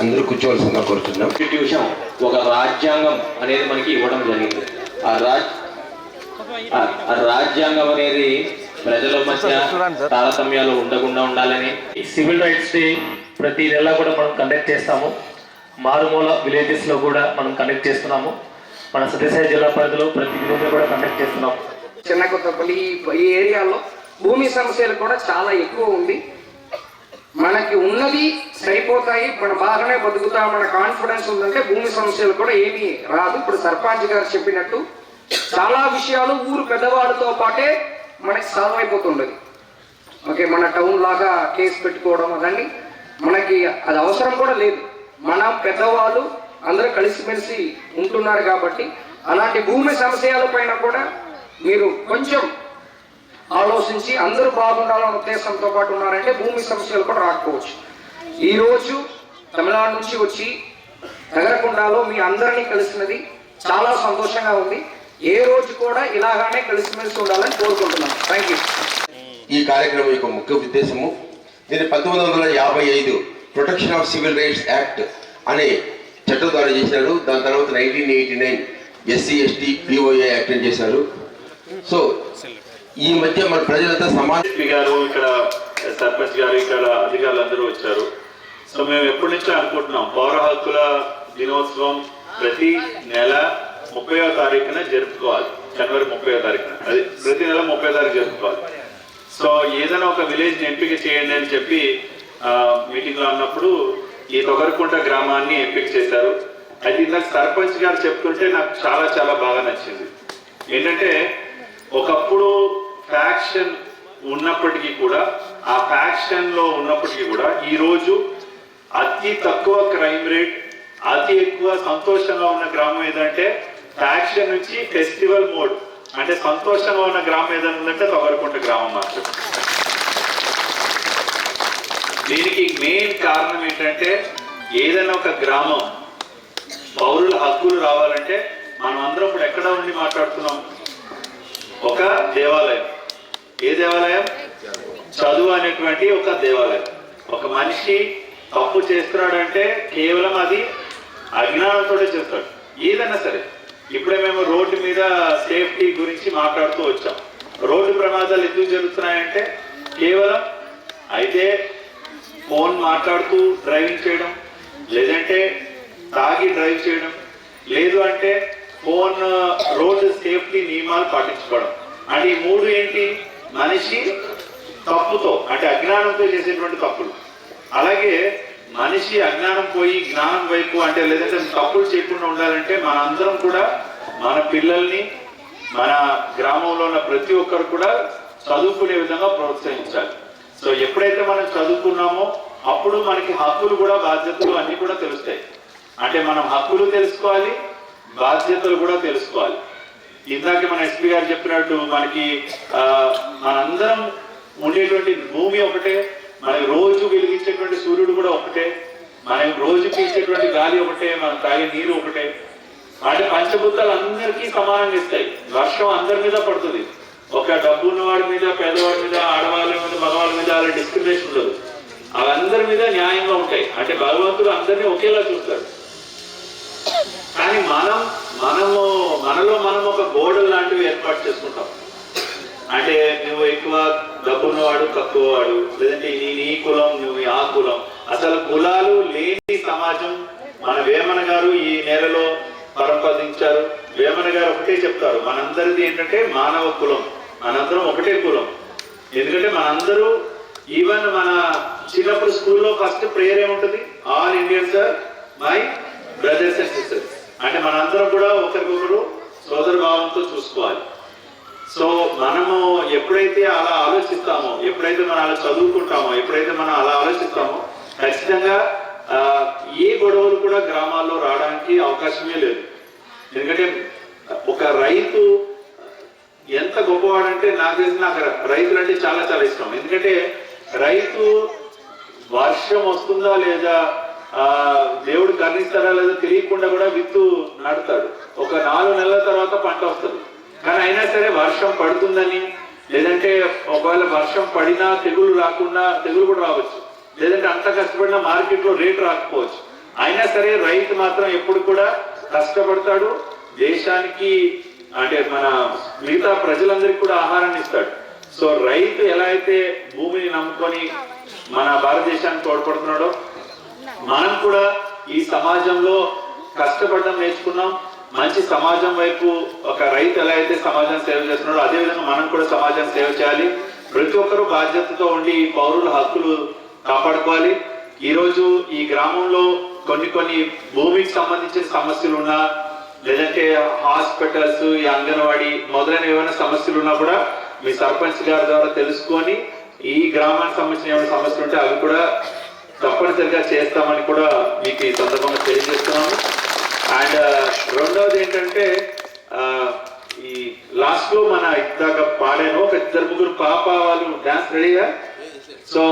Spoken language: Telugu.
అందరూ కూర్చోవలసిందిగా కోరుతున్నాం. కాన్స్టిట్యూషన్ ఒక రాజ్యాంగం అనేది మనకి ఇవ్వడం జరిగింది. ఆ రాజ్ ఆ- రాజ్యాంగం అనేది ప్రజల మధ్య తారతమ్యాలు ఉండకుండా ఉండాలని ఈ సివిల్ రైట్స్ డే ప్రతి నెల కూడా మనం కండక్ట్ చేస్తాము. మారుమూల విలేజెస్లో కూడా మనం కండక్ట్ చేస్తున్నాము. మన సత్యసాయి జిల్లా పరిధిలో ప్రతి విలేజ్ కూడా కండక్ట్ చేస్తున్నాం. చిన్న కొత్తపల్లి ఈ- ఈ ఏరియాలో భూమి సమస్యలు కూడా చాలా ఎక్కువ ఉంది. మనకి ఉన్నది సరిపోతాయి మన బాగానే బతుకుతాం మన కాన్ఫిడెన్స్ ఉందంటే భూమి సమస్యలు కూడా ఏమీ రాదు. ఇప్పుడు సర్పంచ్ గారు చెప్పినట్టు చాలా విషయాలు ఊరు పెద్దవాళ్ళతో పాటే మనకి సాల్వ్ అయిపోతుండదు. ఓకే మన టౌన్ లాగా కేసు పెట్టుకోవడం అదండి. మనకి అది అవసరం కూడా లేదు. మన పెద్దవాళ్ళు అందరూ కలిసిమెలిసి ఉంటున్నారు కాబట్టి అలాంటి భూమి సమస్యల పైన కూడా మీరు కొంచెం ఆలోచించి అందరూ బాగుండాలనే ఉద్దేశంతో పాటు ఉన్నారంటే భూమి సమస్యలు కూడా రాకపోవచ్చు. ఈరోజు తమిళనాడు నుంచి వచ్చి నగరకుండాలో మీ అందరినీ కలిసినది చాలా సంతోషంగా ఉంది. ఏ రోజు కూడా ఇలాగానే కలిసిమెలిసి ఉండాలని కోరుకుంటున్నాను. థ్యాంక్ యూ ఈ కార్యక్రమం యొక్క ముఖ్య ఉద్దేశము ఇది పంతొమ్మిది వందల యాభై ఐదు protection of civil rights act అనే చట్టం ద్వారా చేశారు. దాని తర్వాత nineteen eighty nine SC ST POA act చేశారు. సో ఈ మధ్య మన ప్రజలంతా సమాజం గారు ఇక్కడ సర్పంచ్ గారు ఇక్కడ అధికారులు అందరూ వచ్చారు. సో మేము ఎప్పటి నుంచో అనుకుంటున్నాం పౌర హక్కుల దినోత్సవం ప్రతి నెల ముప్పైవ తారీఖున జరుపుకోవాలి. జనవరి ముప్పైవ తారీఖున. అది ప్రతి నెల ముప్పై తారీఖు జరుపుకోవాలి. సో ఏదైనా ఒక విలేజ్ ఎంపిక చేయండి అని చెప్పి మీటింగ్లో అన్నప్పుడు ఈ తొగరకుంట గ్రామాన్ని ఎంపిక చేశారు. అది నాకు సర్పంచ్ గారు చెప్తుంటే నాకు చాలా చాలా బాగా నచ్చింది. ఏంటంటే ఒకప్పుడు ఫ్యాక్షన్ ఉన్నప్పటికీ కూడా ఆ ఫ్యాక్షన్లో ఉన్నప్పటికీ కూడా ఈరోజు అతి తక్కువ క్రైమ్ రేట్ అతి ఎక్కువ సంతోషంగా ఉన్న గ్రామం ఏదంటే ఫ్యాక్షన్ నుంచి ఫెస్టివల్ మోడ్ అంటే సంతోషంగా ఉన్న గ్రామం ఏదైనా ఉందంటే తొగరకుంట గ్రామం మాత్రమే. దీనికి మెయిన్ కారణం ఏంటంటే ఏదైనా ఒక గ్రామం పౌరుల హక్కులు రావాలంటే మనం అందరం ఇప్పుడు ఎక్కడ ఉండి మాట్లాడుతున్నాం? ఒక దేవాలయం. ఏ దేవాలయం? చదువు అనేటువంటి ఒక దేవాలయం. ఒక మనిషి తప్పు చేస్తున్నాడంటే కేవలం అది అజ్ఞానంతో చేస్తాడు ఏదైనా సరే. ఇప్పుడే మేము రోడ్డు మీద సేఫ్టీ గురించి మాట్లాడుతూ వచ్చాం. రోడ్డు ప్రమాదాలు ఎందుకు జరుగుతున్నాయంటే కేవలం అయితే ఫోన్ మాట్లాడుతూ డ్రైవింగ్ చేయడం లేదంటే తాగి డ్రైవ్ చేయడం లేదు అంటే ఫోన్ రోడ్డు సేఫ్టీ నియమాలు పాటించుకోవడం అంటే ఈ మూడు ఏంటి? మనిషి తప్పుతో అంటే అజ్ఞానంతో చేసేటువంటి తప్పులు. అలాగే మనిషి అజ్ఞానం పోయి జ్ఞానం వైపు అంటే లేదంటే తప్పులు చేయకుండా ఉండాలంటే మనందరం కూడా మన పిల్లల్ని మన గ్రామంలో ఉన్న ప్రతి ఒక్కరు కూడా చదువుకునే విధంగా ప్రోత్సహించాలి. సో ఎప్పుడైతే మనం చదువుకున్నామో అప్పుడు మనకి హక్కులు కూడా బాధ్యతలు అన్ని కూడా తెలుస్తాయి. అంటే మనం హక్కులు తెలుసుకోవాలి బాధ్యతలు కూడా తెలుసుకోవాలి. ఇందాక మన ఎస్పీ గారు చెప్పినట్టు మనకి మనందరం ఉండేటువంటి భూమి ఒకటే మనకి రోజు వెలిగించేటువంటి సూర్యుడు కూడా ఒకటే మనం రోజు పీల్చేటువంటి గాలి ఒకటే మనం తాగే నీరు ఒకటే. అంటే పంచభూతాలు అందరికీ సమానంగా ఇస్తాయి. వర్షం అందరి మీద పడుతుంది. ఒక డబ్బు ఉన్నవాడి మీద పేదవాడి మీద ఆడవాళ్ళ మీద మగవాళ్ళ మీద అలా డిస్క్రిమినేషన్ ఉండదు. అవందరి మీద న్యాయంగా ఉంటాయి. అంటే భగవంతుడు అందరినీ ఒకేలా చూస్తాడు. కానీ మనం మనము మనలో మనం ఒక గోడ లాంటివి ఏర్పాటు చేసుకుంటాం. అంటే నువ్వు ఎక్కువ డబ్బున్నవాడు తక్కువవాడు లేదంటే నీ నీ కులం నువ్వు ఆ కులం. అసలు కులాలు లేని సమాజం మన వేమన గారు ఈ నేలలో పరంపదించారు. వేమన గారు ఒకటే చెప్తారు మనందరిది ఏంటంటే మానవ కులం మనందరం ఒకటే కులం. ఎందుకంటే మనందరూ ఈవెన్ మన చిన్నప్పుడు స్కూల్లో ఫస్ట్ ప్రేయర్ ఏముంటుంది? All Indians are my brothers and sisters. అంటే మనందరం కూడా ఒకరికొకరు సోదర భావంతో చూసుకోవాలి. సో మనము ఎప్పుడైతే అలా ఆలోచిస్తామో ఎప్పుడైతే మనం అలా చదువుకుంటామో ఎప్పుడైతే మనం అలా ఆలోచిస్తామో ఖచ్చితంగా ఏ గొడవలు కూడా గ్రామాల్లో రావడానికి అవకాశమే లేదు. ఎందుకంటే ఒక రైతు ఎంత గొప్పవాడంటే నాకు తెలిసి నాకు రైతులు అంటే చాలా చాలా ఇష్టం. ఎందుకంటే రైతు వర్షం వస్తుందా లేదా ఆ దేవుడు కర్ణిస్తారా లేదా తెలియకుండా కూడా విత్తు నాటుతాడు. ఒక నాలుగు నెలల తర్వాత పంట వస్తుంది. కానీ అయినా సరే వర్షం పడుతుందని లేదంటే ఒకవేళ వర్షం పడినా తెగులు రాకుండా తెగులు కూడా రావచ్చు. లేదంటే అంత కష్టపడినా మార్కెట్లో రేటు రాకపోవచ్చు. అయినా సరే రైతు మాత్రం ఎప్పుడు కూడా కష్టపడతాడు దేశానికి అంటే మన మిగతా ప్రజలందరికీ కూడా ఆహారాన్ని ఇస్తాడు. సో రైతు ఎలా అయితే భూమిని నమ్ముకొని మన భారతదేశానికి తోడ్పడుతున్నాడో మనం కూడా ఈ సమాజంలో కష్టపడడం నేర్చుకున్నాం. మంచి సమాజం వైపు ఒక రైతు ఎలా అయితే సమాజం సేవ చేస్తున్నాడో అదే విధంగా మనం కూడా సమాజం సేవ చేయాలి. ప్రతి ఒక్కరూ బాధ్యతతో ఉండి పౌరుల హక్కులు కాపాడుకోవాలి. ఈరోజు ఈ గ్రామంలో కొన్ని కొన్ని భూమికి సంబంధించిన సమస్యలు ఉన్నా లేదంటే హాస్పిటల్స్ ఈ అంగన్వాడీ మొదలైన ఏమైనా సమస్యలు ఉన్నా కూడా మీ సర్పంచ్ గారి ద్వారా తెలుసుకొని ఈ గ్రామానికి సంబంధించిన ఏమైనా సమస్యలు ఉంటే అవి కూడా తప్పనిసరిగా చేస్తామని కూడా మీకు ఈ సందర్భంగా తెలియజేస్తున్నాము. అండ్ రెండవది ఏంటంటే ఈ లాస్ట్లో మన ఇందాక పాడాను ఒక ఇద్దరు ముగ్గురు పాప వాళ్ళు డాన్స్ రెడీగా సో